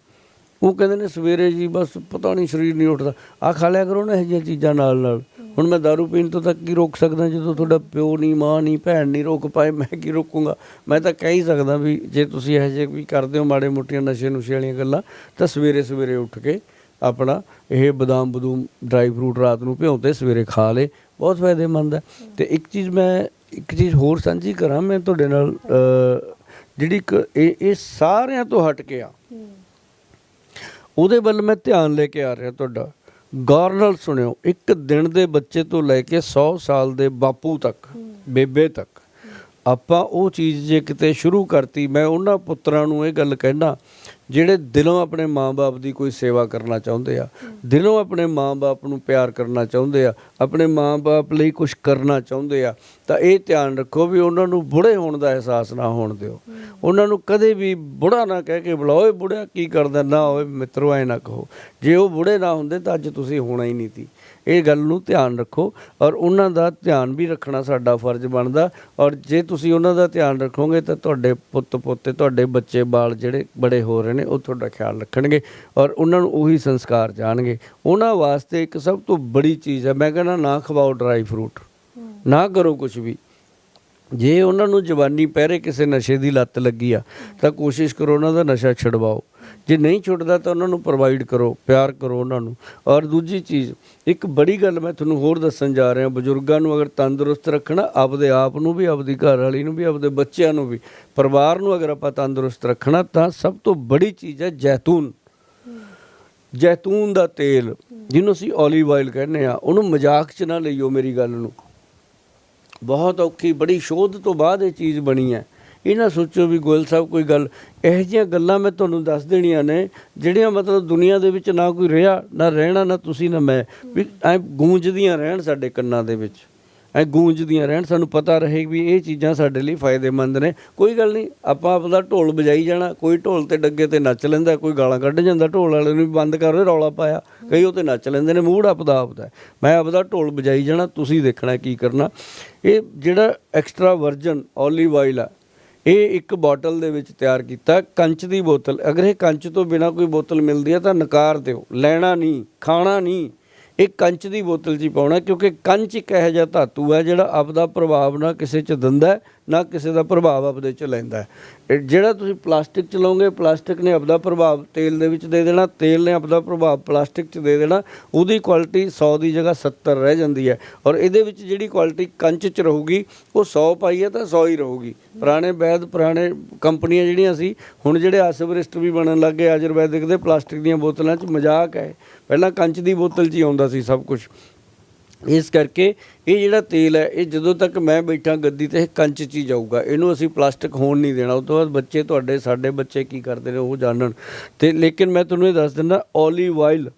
ਉਹ ਕਹਿੰਦੇ ਨੇ ਸਵੇਰੇ ਜੀ ਬਸ ਪਤਾ ਨਹੀਂ ਸਰੀਰ ਨਹੀਂ ਉੱਠਦਾ ਆ ਖਾ ਲਿਆ ਕਰੋ ਨਾ ਇਹ ਜਿਹੀਆਂ ਚੀਜ਼ਾਂ ਨਾਲ ਨਾਲ ਹੁਣ ਮੈਂ दारू ਪੀਣ ਤੋਂ ਤੱਕ ਕੀ ਰੋਕ ਸਕਦਾ ਜਦੋਂ ਤੁਹਾਡਾ ਪਿਓ ਨਹੀਂ ਮਾਂ ਨਹੀਂ ਭੈਣ ਨਹੀਂ ਰੋਕ ਪਾਏ ਮੈਂ ਕੀ ਰੋਕੂੰਗਾ ਮੈਂ ਤਾਂ ਕਹਿ ਹੀ ਸਕਦਾ ਵੀ ਜੇ ਤੁਸੀਂ ਇਹ ਜਿਹੇ ਵੀ ਕਰਦੇ ਹੋ ਮਾੜੇ ਮੋਟੀਆਂ ਨਸ਼ੇ ਨੁਸ਼ੇ ਵਾਲੀਆਂ ਗੱਲਾਂ ਤਾਂ ਸਵੇਰੇ ਸਵੇਰੇ ਉੱਠ ਕੇ ਆਪਣਾ ਇਹ ਬਦਾਮ ਬਦੂਮ ਡਰਾਈ ਫਰੂਟ ਰਾਤ ਨੂੰ ਭਿਉਂ ਤੇ ਸਵੇਰੇ ਖਾ ਲੇ ਬਹੁਤ ਫਾਇਦੇਮੰਦ ਹੈ। ਤੇ ਇੱਕ ਚੀਜ਼ ਮੈਂ, ਇੱਕ ਚੀਜ਼ ਹੋਰ ਸਾਂਝੀ ਕਰਾਂ, ਮੈਂ ਤੁਹਾਡੇ ਨਾਲ ਜਿਹੜੀ ਇੱਕ ਇਹ ਇਹ ਸਾਰਿਆਂ ਤੋਂ ਹਟ ਕੇ ਆ। ਉਹਦੇ ਵੱਲ ਮੈਂ ਧਿਆਨ ਲੈ ਕੇ ਆ ਰਿਹਾ ਤੁਹਾਡਾ। ਗੌਰ ਨਾਲ ਸੁਣਿਓ, ਇੱਕ ਦਿਨ ਦੇ ਬੱਚੇ ਤੋਂ ਲੈ ਕੇ 100 ਸਾਲ ਦੇ ਬਾਪੂ ਤੱਕ, ਬੇਬੇ ਤੱਕ, ਆਪਾਂ ਉਹ ਚੀਜ਼ ਜੇ ਕਿਤੇ ਸ਼ੁਰੂ ਕਰਤੀ, ਮੈਂ ਉਹਨਾਂ ਪੁੱਤਰਾਂ ਨੂੰ ਇਹ ਗੱਲ ਕਹਿਣਾ ਜਿਹੜੇ ਦਿਲੋਂ ਆਪਣੇ ਮਾਂ-ਬਾਪ ਦੀ ਕੋਈ ਸੇਵਾ ਕਰਨਾ ਚਾਹੁੰਦੇ ਆ, ਦਿਲੋਂ ਆਪਣੇ ਮਾਂ-ਬਾਪ ਨੂੰ ਪਿਆਰ ਕਰਨਾ ਚਾਹੁੰਦੇ ਆ, ਆਪਣੇ ਮਾਂ-ਬਾਪ ਲਈ ਕੁਝ ਕਰਨਾ ਚਾਹੁੰਦੇ ਆ, ਤਾਂ ਇਹ ਧਿਆਨ ਰੱਖੋ ਵੀ ਉਹਨਾਂ ਨੂੰ ਬੁੜੇ ਹੋਣ ਦਾ ਅਹਿਸਾਸ ਨਾ ਹੋਣ ਦਿਓ। ਉਹਨਾਂ ਨੂੰ ਕਦੇ ਵੀ ਬੁੜਾ ਨਾ ਕਹਿ ਕੇ ਬੁਲਾਓ, ਓਏ ਬੁੜਿਆ, ਕੀ ਕਰਦਾ? ਨਾ ਹੋਵੇ, ਮਿੱਤਰੋ, ਐ ਨਾ ਕਹੋ। ਜੇ ਉਹ ਬੁੜੇ ਨਾ ਹੁੰਦੇ ਤਾਂ ਅੱਜ ਤੁਸੀਂ ਹੋਣਾ ਹੀ ਨਹੀਂ ਸੀ। ਇਹ ਗੱਲ ਨੂੰ ਧਿਆਨ ਰੱਖੋ ਔਰ ਉਹਨਾਂ ਦਾ ਧਿਆਨ ਵੀ ਰੱਖਣਾ ਸਾਡਾ ਫਰਜ਼ ਬਣਦਾ ਔਰ ਜੇ ਤੁਸੀਂ ਉਹਨਾਂ ਦਾ ਧਿਆਨ ਰੱਖੋਗੇ ਤਾਂ ਤੁਹਾਡੇ ਪੁੱਤ ਪੋਤੇ, ਤੁਹਾਡੇ ਬੱਚੇ, ਬਾਲ ਜਿਹੜੇ ਬੜੇ ਹੋ ਰਹੇ ਨੇ, ਉਹ ਤੁਹਾਡਾ ਖਿਆਲ ਰੱਖਣਗੇ ਔਰ ਉਹਨਾਂ ਨੂੰ ਉਹੀ ਸੰਸਕਾਰ ਜਾਣਗੇ। ਉਹਨਾਂ ਵਾਸਤੇ ਇੱਕ ਸਭ ਤੋਂ ਬੜੀ ਚੀਜ਼ ਹੈ, ਮੈਂ ਕਹਿੰਦਾ ਨਾ ਖਵਾਓ ਡਰਾਈ ਫਰੂਟ ਨਾ ਕਰੋ ਕੁਝ ਵੀ। ਜੇ ਉਹਨਾਂ ਨੂੰ ਜਵਾਨੀ ਪਹਿਰੇ ਕਿਸੇ ਨਸ਼ੇ ਦੀ ਲੱਤ ਲੱਗੀ ਆ, ਤਾਂ ਕੋਸ਼ਿਸ਼ ਕਰੋ ਉਹਨਾਂ ਦਾ ਨਸ਼ਾ ਛਡਵਾਓ। ਜੇ ਨਹੀਂ ਛੁੱਟਦਾ ਤਾਂ ਉਹਨਾਂ ਨੂੰ ਪ੍ਰੋਵਾਈਡ ਕਰੋ, ਪਿਆਰ ਕਰੋ ਉਹਨਾਂ ਨੂੰ। ਔਰ ਦੂਜੀ ਚੀਜ਼, ਇੱਕ ਬੜੀ ਗੱਲ ਮੈਂ ਤੁਹਾਨੂੰ ਹੋਰ ਦੱਸਣ ਜਾ ਰਿਹਾ, ਬਜ਼ੁਰਗਾਂ ਨੂੰ ਅਗਰ ਤੰਦਰੁਸਤ ਰੱਖਣਾ, ਆਪਦੇ ਆਪ ਨੂੰ ਵੀ, ਆਪਦੀ ਘਰ ਵਾਲੀ ਨੂੰ ਵੀ, ਆਪਦੇ ਬੱਚਿਆਂ ਨੂੰ ਵੀ, ਪਰਿਵਾਰ ਨੂੰ ਅਗਰ ਆਪਾਂ ਤੰਦਰੁਸਤ ਰੱਖਣਾ ਤਾਂ ਸਭ ਤੋਂ ਬੜੀ ਚੀਜ਼ ਹੈ ਜੈਤੂਨ। ਜੈਤੂਨ ਦਾ ਤੇਲ, ਜਿਹਨੂੰ ਅਸੀਂ 올ਿਵ ਆਇਲ ਕਹਿੰਦੇ ਆ ਉਹਨੂੰ ਮਜ਼ਾਕ 'ਚ ਨਾ ਲਈਓ ਮੇਰੀ ਗੱਲ ਨੂੰ। ਬਹੁਤ ਔਖੀ, ਬੜੀ ਸ਼ੋਧ ਤੋਂ ਬਾਅਦ ਇਹ ਚੀਜ਼ ਬਣੀ ਹੈ। ਇਹ ਨਾ ਸੋਚੋ ਵੀ ਗੋਇਲ ਸਾਹਿਬ, ਕੋਈ ਗੱਲ, ਇਹੋ ਜਿਹੀਆਂ ਗੱਲਾਂ ਮੈਂ ਤੁਹਾਨੂੰ ਦੱਸ ਦੇਣੀਆਂ ਨੇ, ਜਿਹੜੀਆਂ ਮਤਲਬ ਦੁਨੀਆ ਦੇ ਵਿੱਚ ਨਾ ਕੋਈ ਰਿਹਾ, ਨਾ ਰਹਿਣਾ, ਨਾ ਤੁਸੀਂ, ਨਾ ਮੈਂ। ਵੀ ਐ ਗੂੰਜਦੀਆਂ ਰਹਿਣ ਸਾਡੇ ਕੰਨਾਂ ਦੇ ਵਿੱਚ। ਐ ਗੂੰਜਦੀਆਂ ਰਹਿਣ, ਸਾਨੂੰ ਪਤਾ ਰਹੇ ਵੀ ਇਹ ਚੀਜ਼ਾਂ ਸਾਡੇ ਲਈ ਫਾਇਦੇਮੰਦ ਨੇ। ਕੋਈ ਗੱਲ ਨਹੀਂ, ਆਪਾਂ ਆਪਦਾ ਢੋਲ ਵਜਾਈ ਜਾਣਾ, ਕੋਈ ਢੋਲ ਤੇ ਡੱਗੇ ਤੇ ਨੱਚ ਲੈਂਦਾ, ਕੋਈ ਗਾਲਾਂ ਕੱਢ ਜਾਂਦਾ, ਢੋਲ ਵਾਲੇ ਨੂੰ ਵੀ ਬੰਦ ਕਰ ਰਹੇ ਰੌਲਾ ਪਾਇਆ। ਕਈ ਉਹ ਤੇ ਨੱਚ ਲੈਂਦੇ ਨੇ, ਮੂਡ ਆਪਦਾ ਆਪਦਾ ਮੈਂ ਆਪਦਾ ਢੋਲ ਵਜਾਈ ਜਾਣਾ, ਤੁਸੀਂ ਦੇਖਣਾ ਕੀ ਕਰਨਾ। ਇਹ ਜਿਹੜਾ ਐਕਸਟਰਾ ਵਰਜਨ 올ਿਵ ਆਇਲ ਆ ਇਹ ਇੱਕ ਬੋਟਲ ਦੇ ਵਿੱਚ ਤਿਆਰ ਕੀਤਾ, ਕੰਚ ਦੀ ਬੋਤਲ। ਅਗਰ ਇਹ ਕੰਚ ਤੋਂ ਬਿਨਾ ਕੋਈ ਬੋਤਲ ਮਿਲਦੀ ਹੈ ਤਾਂ ਨਕਾਰ ਦਿਓ। ਲੈਣਾ ਨਹੀਂ, ਖਾਣਾ ਨਹੀਂ। ਇਹ ਕੰਚ ਦੀ ਬੋਤਲ 'ਚ ਹੀ ਪਾਉਣਾ, ਕਿਉਂਕਿ ਕੰਚ ਇੱਕ ਇਹੋ ਜਿਹਾ ਧਾਤੂ ਹੈ ਜਿਹੜਾ ਆਪਦਾ ਪ੍ਰਭਾਵ ਨਾ ਕਿਸੇ 'ਚ ਦਿੰਦਾ ਨਾ ਕਿਸੇ ਦਾ ਪ੍ਰਭਾਵ ਆਪਦੇ 'ਚ ਲੈਂਦਾ ਜਿਹੜਾ ਤੁਸੀਂ ਪਲਾਸਟਿਕ 'ਚ ਲਾਓਗੇ ਪਲਾਸਟਿਕ ਨੇ ਆਪਦਾ ਪ੍ਰਭਾਵ ਤੇਲ ਦੇ ਵਿੱਚ ਦੇ ਦੇਣਾ, ਤੇਲ ਨੇ ਆਪਦਾ ਪ੍ਰਭਾਵ ਪਲਾਸਟਿਕ 'ਚ ਦੇ ਦੇਣਾ, ਉਹਦੀ ਕੁਆਲਿਟੀ 100 ਦੀ ਜਗ੍ਹਾ 70 ਰਹਿ ਜਾਂਦੀ ਹੈ ਔਰ ਇਹਦੇ ਵਿੱਚ ਜਿਹੜੀ ਕੁਆਲਿਟੀ ਕੰਚ 'ਚ ਰਹੂਗੀ, ਉਹ 100 ਪਾਈ ਹੈ ਤਾਂ 100 ਹੀ ਰਹੂਗੀ। ਪੁਰਾਣੇ ਵੈਦ ਪੁਰਾਣੇ ਕੰਪਨੀਆਂ ਜਿਹੜੀਆਂ ਸੀ, ਹੁਣ ਜਿਹੜੇ ਆਸਵਰਿਸਟ ਵੀ ਬਣਨ ਲੱਗੇ ਆਯੁਰਵੈਦਿਕ ਦੇ ਪਲਾਸਟਿਕ ਦੀਆਂ ਬੋਤਲਾਂ 'ਚ ਮਜ਼ਾਕ ਹੈ। ਪਹਿਲਾਂ ਕੰਚ ਦੀ ਬੋਤਲ 'ਚ ਹੀ ਆਉਂਦਾ ਸੀ ਸਭ ਕੁਝ ਇਸ ਕਰਕੇ ਇਹ ਜਿਹੜਾ ਤੇਲ ਹੈ, ਇਹ ਜਦੋਂ ਤੱਕ ਮੈਂ ਬੈਠਾ ਗੱਦੀ ਤੇ, ਇਹ ਕੰਚ 'ਚ ਹੀ ਜਾਊਗਾ। ਇਹਨੂੰ ਅਸੀਂ ਪਲਾਸਟਿਕ ਹੋਣ ਨਹੀਂ ਦੇਣਾ। ਉਸ ਤੋਂ ਬਾਅਦ ਬੱਚੇ ਤੁਹਾਡੇ, ਸਾਡੇ ਬੱਚੇ ਕੀ ਕਰਦੇ ਨੇ ਉਹ ਜਾਣਨ। ਤੇ ਲੇਕਿਨ ਮੈਂ ਤੁਹਾਨੂੰ ਇਹ ਦੱਸ ਦਿੰਦਾ 올ਿਵ ਆਇਲ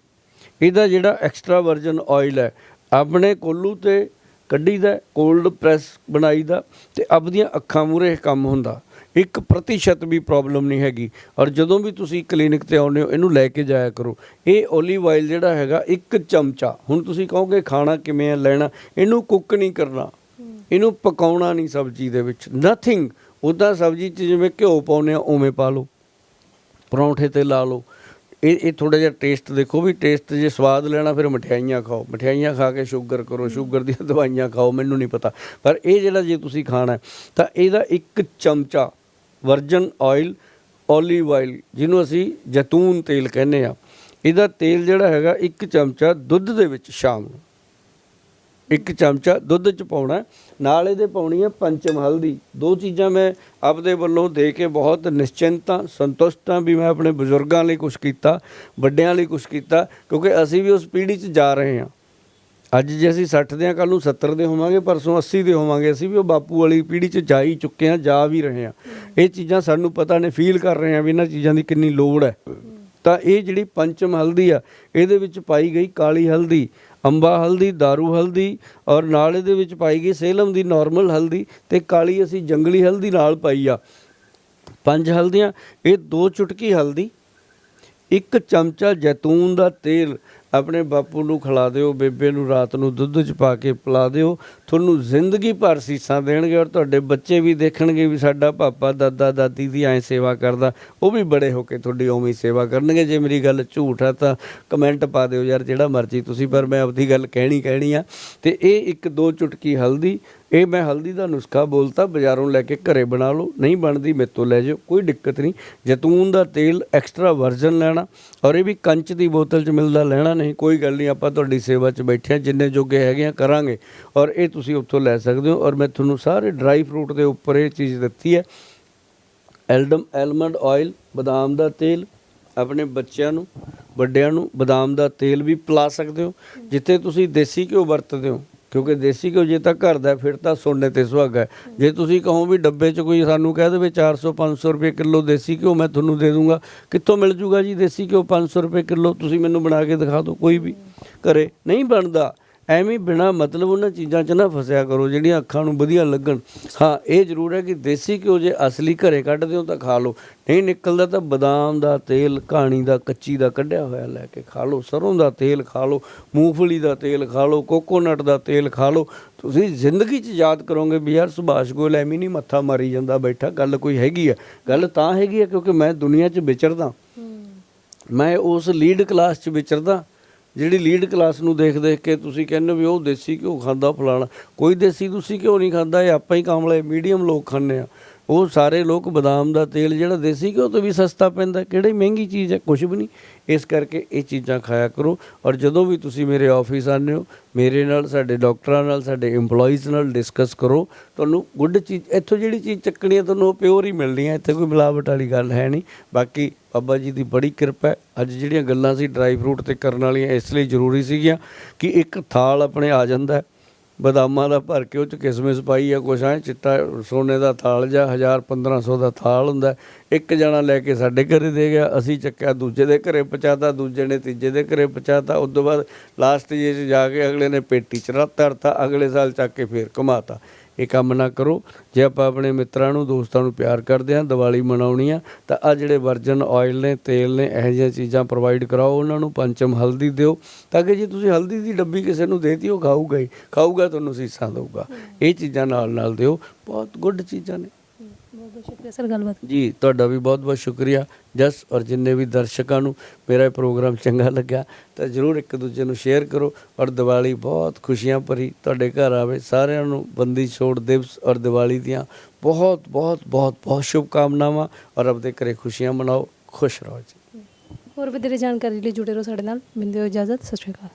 ਇਹਦਾ ਜਿਹੜਾ ਐਕਸਟਰਾ ਵਰਜਨ ਆਇਲ ਹੈ, ਆਪਣੇ ਕੋਲੂ ਤੇ ਕੱਢੀਦਾ ਕੋਲਡ ਪ੍ਰੈਸ ਬਣਾਈਦਾ ਤੇ ਆਪਦੀਆਂ ਅੱਖਾਂ ਮੂਰੇ ਕੰਮ ਹੁੰਦਾ। 1% ਵੀ ਪ੍ਰੋਬਲਮ ਨਹੀਂ ਹੈਗੀ। ਔਰ ਜਦੋਂ ਵੀ ਤੁਸੀਂ ਕਲੀਨਿਕ ਤੇ ਆਉਂਦੇ ਹੋ ਇਹਨੂੰ ਲੈ ਕੇ ਜਾਇਆ ਕਰੋ। ਇਹ 올ਿਵ ਆਇਲ ਜਿਹੜਾ ਹੈਗਾ ਇੱਕ ਚਮਚਾ। ਹੁਣ ਤੁਸੀਂ ਕਹੋਗੇ ਖਾਣਾ ਕਿਵੇਂ ਆ ਲੈਣਾ? ਇਹਨੂੰ ਕੁੱਕ ਨਹੀਂ ਕਰਨਾ। ਇਹਨੂੰ ਪਕਾਉਣਾ ਨਹੀਂ ਸਬਜ਼ੀ ਦੇ ਵਿੱਚ। ਨਥਿੰਗ ਉਦਾਂ ਸਬਜ਼ੀ 'ਚ ਜਿਵੇਂ ਘਿਓ ਪਾਉਂਦੇ ਆ ਉਵੇਂ ਪਾ ਲਓ। ਪਰੌਂਠੇ ਤੇ ਲਾ ਲਓ। ਇਹ ਇਹ ਥੋੜਾ ਜਿਹਾ ਟੇਸਟ ਦੇਖੋ ਵੀ ਟੇਸਟ ਜੇ ਸਵਾਦ ਲੈਣਾ ਫਿਰ ਮਠਿਆਈਆਂ ਖਾਓ। ਮਠਿਆਈਆਂ ਖਾ ਕੇ ਸ਼ੂਗਰ ਕਰੋ। ਸ਼ੂਗਰ ਦੀਆਂ ਦਵਾਈਆਂ ਖਾਓ ਮੈਨੂੰ ਨਹੀਂ ਪਤਾ। ਪਰ ਇਹ ਜਿਹੜਾ ਜੇ ਤੁਸੀਂ ਖਾਣਾ ਤਾਂ ਇਹਦਾ ਇੱਕ ਚਮਚਾ ਵਰਜਨ ਆਇਲ, ਓਲੀਵ ਆਇਲ, ਜਿਹਨੂੰ ਅਸੀਂ ਜੈਤੂਨ ਤੇਲ ਕਹਿੰਦੇ ਆ ਇਹਦਾ ਤੇਲ ਜਿਹੜਾ ਹੈਗਾ, ਇੱਕ ਚਮਚਾ ਦੁੱਧ ਦੇ ਵਿੱਚ ਸ਼ਾਮ ਨੂੰ। ਇੱਕ ਚਮਚਾ ਦੁੱਧ ਚ ਪਾਉਣਾ ਨਾਲ ਇਹਦੇ ਪਾਉਣੀ ਹੈ ਪੰਚਮ ਹਲਦੀ। ਦੋ ਚੀਜ਼ਾਂ ਮੈਂ ਆਪਦੇ ਵੱਲੋਂ ਦੇ ਕੇ ਬਹੁਤ ਨਿਸ਼ਚਿੰਤਾਂ, ਸੰਤੁਸ਼ਟਾਂ ਵੀ ਮੈਂ ਆਪਣੇ ਬਜ਼ੁਰਗਾਂ ਲਈ ਕੁਝ ਕੀਤਾ, ਵੱਡਿਆਂ ਲਈ ਕੁਝ ਕੀਤਾ, ਕਿਉਂਕਿ ਅਸੀਂ ਵੀ ਉਸ ਪੀੜ੍ਹੀ 'ਚ ਜਾ ਰਹੇ ਹਾਂ। ਅੱਜ ਜੇ ਅਸੀਂ 60 ਦੇ ਹਾਂ ਕੱਲ ਨੂੰ 70 ਦੇ ਹੋਵਾਂਗੇ, ਪਰਸੋਂ 80 ਦੇ ਹੋਵਾਂਗੇ, ਅਸੀਂ ਵੀ ਉਹ ਬਾਪੂ ਵਾਲੀ ਪੀੜ੍ਹੀ 'ਚ ਜਾ ਹੀ ਚੁੱਕੇ ਹਾਂ, ਜਾ ਵੀ ਰਹੇ ਹਾਂ। ਇਹ ਚੀਜ਼ਾਂ ਸਾਨੂੰ ਪਤਾ ਨੇ ਫੀਲ ਕਰ ਰਹੇ ਹਾਂ ਵੀ ਇਹਨਾਂ ਚੀਜ਼ਾਂ ਦੀ ਕਿੰਨੀ ਲੋੜ ਹੈ। ਤਾਂ ਇਹ ਜਿਹੜੀ ਪੰਚਮ ਹਲਦੀ ਆ, ਇਹਦੇ ਵਿੱਚ ਪਾਈ ਗਈ ਕਾਲੀ ਹਲਦੀ, ਅੰਬਾ ਹਲਦੀ दारू ਹਲਦੀ ਔਰ ਨਾਲ ਇਹਦੇ ਵਿੱਚ ਪਾਈ ਗਈ ਸੇਲਮ ਦੀ ਨਾਰਮਲ ਹਲਦੀ ਤੇ ਕਾਲੀ ਅਸੀਂ ਜੰਗਲੀ ਹਲਦੀ ਨਾਲ ਪਾਈ ਆ। ਪੰਜ ਹਲਦੀਆਂ, ਇਹ ਦੋ ਚੁਟਕੀ ਹਲਦੀ, ਇੱਕ ਚਮਚਾ ਜੈਤੂਨ ਦਾ ਤੇਲ ਆਪਣੇ ਬਾਪੂ ਨੂੰ ਖਿਲਾ ਦਿਓ, ਬੇਬੇ ਨੂੰ ਰਾਤ ਨੂੰ ਦੁੱਧ 'ਚ ਪਾ ਕੇ ਪਿਲਾ ਦਿਓ। ਤੁਹਾਨੂੰ ਜ਼ਿੰਦਗੀ ਭਰ ਸੀਸਾਂ ਦੇਣਗੇ ਔਰ ਤੁਹਾਡੇ ਬੱਚੇ ਵੀ ਦੇਖਣਗੇ ਵੀ ਸਾਡਾ ਪਾਪਾ ਦਾਦਾ ਦਾਦੀ ਦੀ ਐ ਸੇਵਾ ਕਰਦਾ, ਉਹ ਵੀ ਬੜੇ ਹੋ ਕੇ ਤੁਹਾਡੀ ਉਵੇਂ ਸੇਵਾ ਕਰਨਗੇ। ਜੇ ਮੇਰੀ ਗੱਲ ਝੂਠ ਆ ਤਾਂ ਕਮੈਂਟ ਪਾ ਦਿਓ ਯਾਰ, ਜਿਹੜਾ ਮਰਜ਼ੀ ਤੁਸੀਂ, ਪਰ ਮੈਂ ਆਪਦੀ ਗੱਲ ਕਹਿਣੀ ਕਹਿਣੀ ਆ। ਤੇ ਇਹ ਇੱਕ ਦੋ ਚੁਟਕੀ ਹਲਦੀ ਇਹ ਮੈਂ ਹਲਦੀ ਦਾ ਨੁਸਖਾ ਬੋਲਤਾ, ਬਾਜ਼ਾਰੋਂ ਲੈ ਕੇ ਘਰੇ ਬਣਾ ਲਓ, ਨਹੀਂ ਬਣਦੀ ਮੇਰੇ ਤੋਂ ਲੈ ਜਾਓ, ਕੋਈ ਦਿੱਕਤ ਨਹੀਂ। ਜੈਤੂਨ ਦਾ ਤੇਲ ਐਕਸਟਰਾ ਵਰਜਨ ਲੈਣਾ, ਔਰ ਇਹ ਵੀ ਕੰਚ ਦੀ ਬੋਤਲ 'ਚ ਮਿਲਦਾ, ਲੈਣਾ ਨਹੀਂ, ਕੋਈ ਗੱਲ ਨਹੀਂ, ਆਪਾਂ ਤੁਹਾਡੀ ਸੇਵਾ 'ਚ ਬੈਠੇ ਹਾਂ, ਜਿੰਨੇ ਜੋਗੇ ਹੈਗੇ ਆ ਕਰਾਂਗੇ। ਔਰ ਇਹ ਤੁਸੀਂ ਉੱਥੋਂ ਲੈ ਸਕਦੇ ਹੋ, ਔਰ ਮੈਂ ਤੁਹਾਨੂੰ ਸਾਰੇ ਡਰਾਈ ਫਰੂਟ ਦੇ ਉੱਪਰ ਇਹ ਚੀਜ਼ ਦਿੱਤੀ ਹੈ। ਐਲਡਮ ਐਲਮੰਡ ਆਇਲ, ਬਦਾਮ ਦਾ ਤੇਲ, ਆਪਣੇ ਬੱਚਿਆਂ ਨੂੰ, ਵੱਡਿਆਂ ਨੂੰ ਬਦਾਮ ਦਾ ਤੇਲ ਵੀ ਪਿਲਾ ਸਕਦੇ ਹੋ। ਜਿੱਥੇ ਤੁਸੀਂ ਦੇਸੀ ਘਿਓ ਵਰਤਦੇ ਹੋ ਕਿਉਂਕਿ ਦੇਸੀ ਘਿਓ ਜੇ ਤਾਂ ਘਰ ਦਾ ਫਿਰ ਤਾਂ ਸੋਨੇ ਤੇ ਸੁਹਾਗਾ ਜੇ ਤੁਸੀਂ ਕਹੋ ਵੀ ਡੱਬੇ 'ਚ ਕੋਈ ਸਾਨੂੰ ਕਹਿ ਦੇਵੇ 400 500 ਰੁਪਏ ਕਿਲੋ ਦੇਸੀ ਘਿਓ, ਮੈਂ ਤੁਹਾਨੂੰ ਦੇ ਦੂੰਗਾ। ਕਿੱਥੋਂ ਮਿਲ ਜੂਗਾ ਜੀ ਦੇਸੀ ਘਿਓ 500 ਰੁਪਏ ਕਿਲੋ? ਤੁਸੀਂ ਮੈਨੂੰ ਬਣਾ ਕੇ ਦਿਖਾ ਦਿਓ, ਕੋਈ ਵੀ ਘਰੇ ਨਹੀਂ ਬਣਦਾ। ਐਵੇਂ ਬਿਨਾ ਮਤਲਬ ਉਹਨਾਂ ਚੀਜ਼ਾਂ 'ਚ ਨਾ ਫਸਿਆ ਕਰੋ ਜਿਹੜੀਆਂ ਅੱਖਾਂ ਨੂੰ ਵਧੀਆ ਲੱਗਣ। ਹਾਂ ਇਹ ਜ਼ਰੂਰ ਹੈ ਕਿ ਦੇਸੀ ਘਿਓ ਜੇ ਅਸਲੀ ਘਰੇ ਕੱਢਦੇ ਹੋ ਤਾਂ ਖਾ ਲਓ। ਨਹੀਂ ਨਿਕਲਦਾ ਤਾਂ ਬਦਾਮ ਦਾ ਤੇਲ ਕਹਾਣੀ ਦਾ ਕੱਚੀ ਦਾ ਕੱਢਿਆ ਹੋਇਆ ਲੈ ਕੇ ਖਾ ਲਓ। ਸਰੋਂ ਦਾ ਤੇਲ ਖਾ ਲਓ ਮੂੰਗਫਲੀ ਦਾ ਤੇਲ ਖਾ ਲਓ ਕੋਕੋਨਟ ਦਾ ਤੇਲ ਖਾ ਲਓ। ਤੁਸੀਂ ਜ਼ਿੰਦਗੀ 'ਚ ਯਾਦ ਕਰੋਗੇ ਵੀ ਯਾਰ ਸੁਭਾਸ਼ ਗੋਇਲ ਐਵੇਂ ਨਹੀਂ ਮੱਥਾ ਮਾਰੀ ਜਾਂਦਾ ਬੈਠਾ ਗੱਲ ਕੋਈ ਹੈਗੀ ਹੈ ਗੱਲ ਤਾਂ ਹੈਗੀ ਹੈ ਕਿਉਂਕਿ ਮੈਂ ਦੁਨੀਆ 'ਚ ਵਿਚਰਦਾ। ਮੈਂ ਉਸ ਲੀਡ ਕਲਾਸ 'ਚ ਵਿਚਰਦਾ। ਜਿਹੜੀ ਲੀਡ ਕਲਾਸ ਨੂੰ ਦੇਖ ਦੇਖ ਕੇ ਤੁਸੀਂ ਕਹਿੰਦੇ ਹੋ ਵੀ ਉਹ ਦੇਸੀ ਘਿਓ ਖਾਂਦਾ ਫਲਾਣਾ। ਕੋਈ ਦੇਸੀ ਤੁਸੀਂ ਘਿਓ ਨਹੀਂ ਖਾਂਦਾ, ਇਹ ਆਪਾਂ ਹੀ ਕਾਮਲੇ ਮੀਡੀਅਮ ਲੋਕ ਖਾਂਦੇ ਆ। ਉਹ ਸਾਰੇ ਲੋਕ ਬਦਾਮ ਦਾ ਤੇਲ ਜਿਹੜਾ ਦੇਸੀ ਘਿਓ ਤੋਂ ਵੀ ਸਸਤਾ ਪੈਂਦਾ, ਕਿਹੜੀ ਮਹਿੰਗੀ ਚੀਜ਼ ਹੈ? ਕੁਝ ਵੀ ਨਹੀਂ। ਇਸ ਕਰਕੇ ਇਹ ਚੀਜ਼ਾਂ ਖਾਇਆ ਕਰੋ। ਔਰ ਜਦੋਂ ਵੀ ਤੁਸੀਂ ਮੇਰੇ ਆਫਿਸ ਆਉਂਦੇ ਹੋ, ਮੇਰੇ ਨਾਲ, ਸਾਡੇ ਡਾਕਟਰਾਂ ਨਾਲ, ਸਾਡੇ EMPLOYEES ਨਾਲ ਡਿਸਕਸ ਕਰੋ। ਤੁਹਾਨੂੰ ਗੁੱਡ ਚੀਜ਼, ਇੱਥੋਂ ਜਿਹੜੀ ਚੀਜ਼ ਚੱਕਣੀ ਹੈ, ਤੁਹਾਨੂੰ ਉਹ ਪਿਓਰ ਹੀ ਮਿਲਣੀ ਹੈ। ਇੱਥੇ ਕੋਈ ਮਿਲਾਵਟ ਵਾਲੀ ਗੱਲ ਹੈ ਨਹੀਂ। ਬਾਕੀ ਬਾਬਾ ਜੀ ਦੀ ਬੜੀ ਕਿਰਪਾ ਹੈ। ਅੱਜ ਜਿਹੜੀਆਂ ਗੱਲਾਂ ਸੀ ਡਰਾਈ ਫਰੂਟ ਤੇ ਕਰਨ ਵਾਲੀਆਂ, ਇਸ ਲਈ ਜ਼ਰੂਰੀ ਸੀਗੀਆਂ ਕਿ ਇੱਕ ਥਾਲ ਆਪਣੇ ਆ ਜਾਂਦਾ ਬਦਾਮਾਂ ਦਾ ਭਰ ਕੇ ਉਹ ਚ ਕਿਸਮਿਸ ਪਾਈ ਆ, ਕੁਛ ਐ ਚਿੱਟਾ, ਸੋਨੇ ਦਾ ਥਾਲ ਜਾਂ 1000 1500 ਦਾ ਥਾਲ ਹੁੰਦਾ। ਇੱਕ ਜਣਾ ਲੈ ਕੇ ਸਾਡੇ ਘਰੇ ਦੇ ਗਿਆ, ਅਸੀਂ ਚੱਕਿਆ, ਦੂਜੇ ਦੇ ਘਰੇ ਪਹੁੰਚਾਤਾ, ਦੂਜੇ ਨੇ ਤੀਜੇ ਦੇ ਘਰੇ ਪਹੁੰਚਾਤਾ। ਉਸ ਤੋਂ ਬਾਅਦ ਲਾਸਟ ਜੇ ਚ ਜਾ ਕੇ ਅਗਲੇ ਨੇ ਪੇਟੀ ਚ ਰੱਖ ਧਰਤਾ, ਅਗਲੇ ਸਾਲ ਚੱਕ ਕੇ ਫੇਰ ਘੁਮਾਤਾ। ਇਹ ਕੰਮ ਨਾ ਕਰੋ। ਜੇ ਆਪਾਂ ਆਪਣੇ ਮਿੱਤਰਾਂ ਨੂੰ ਦੋਸਤਾਂ ਨੂੰ ਪਿਆਰ ਕਰਦੇ ਹਾਂ ਦੀਵਾਲੀ ਮਨਾਉਣੀ ਆ ਤਾਂ ਆ ਜਿਹੜੇ ਵਰਜਨ ਆਇਲ ਨੇ ਤੇਲ ਨੇ ਇਹੋ ਜਿਹੀਆਂ ਚੀਜ਼ਾਂ ਪ੍ਰੋਵਾਈਡ ਕਰਾਓ ਉਹਨਾਂ ਨੂੰ ਪੰਚਮ ਹਲਦੀ ਦਿਓ ਤਾਂ ਕਿ ਜੇ ਤੁਸੀਂ ਹਲਦੀ ਦੀ ਡੱਬੀ ਕਿਸੇ ਨੂੰ ਦੇਤੀ ਉਹ ਖਾਊਗਾ ਹੀ ਖਾਊਗਾ ਤੁਹਾਨੂੰ ਸੀਸਾਂ ਦਊਗਾ। ਇਹ ਚੀਜ਼ਾਂ ਨਾਲ ਨਾਲ ਦਿਓ। ਬਹੁਤ ਗੁੱਡ ਚੀਜ਼ਾਂ ਨੇ। ਬਹੁਤ ਸ਼ੁਕਰੀਆ ਸਰ ਗੱਲਬਾਤ ਜੀ ਤੁਹਾਡਾ ਵੀ ਬਹੁਤ ਬਹੁਤ ਸ਼ੁਕਰੀਆ। ਜਸ ਔਰ ਜਿੰਨੇ ਵੀ ਦਰਸ਼ਕਾਂ ਨੂੰ ਮੇਰਾ ਇਹ ਪ੍ਰੋਗਰਾਮ ਚੰਗਾ ਲੱਗਾ ਤਾਂ ਜਰੂਰ ਇੱਕ ਦੂਜੇ ਨੂੰ ਸ਼ੇਅਰ ਕਰੋ ਔਰ ਦੀਵਾਲੀ ਬਹੁਤ ਖੁਸ਼ੀਆਂ ਭਰੀ ਤੁਹਾਡੇ ਘਰ ਆਵੇ। ਸਾਰਿਆਂ ਨੂੰ ਬੰਦੀ ਛੋੜ ਦਿਵਸ ਔਰ ਦੀਵਾਲੀ ਦੀਆਂ ਬਹੁਤ ਬਹੁਤ ਬਹੁਤ ਬਹੁਤ ਸ਼ੁਭ ਕਾਮਨਾਵਾਂ ਔਰ ਆਪਦੇ ਘਰੇ ਖੁਸ਼ੀਆਂ ਮਨਾਓ। ਖੁਸ਼ ਰਹੋ ਜੀ। ਹੋਰ ਵਧੇਰੇ ਜਾਣਕਾਰੀ ਲਈ ਜੁੜੇ ਰਹੋ ਸਾਡੇ ਨਾਲ। ਮਿਲਦੇ ਹੋ ਇਜਾਜ਼ਤ। ਸਤਿ ਸ਼੍ਰੀ ਅਕਾਲ।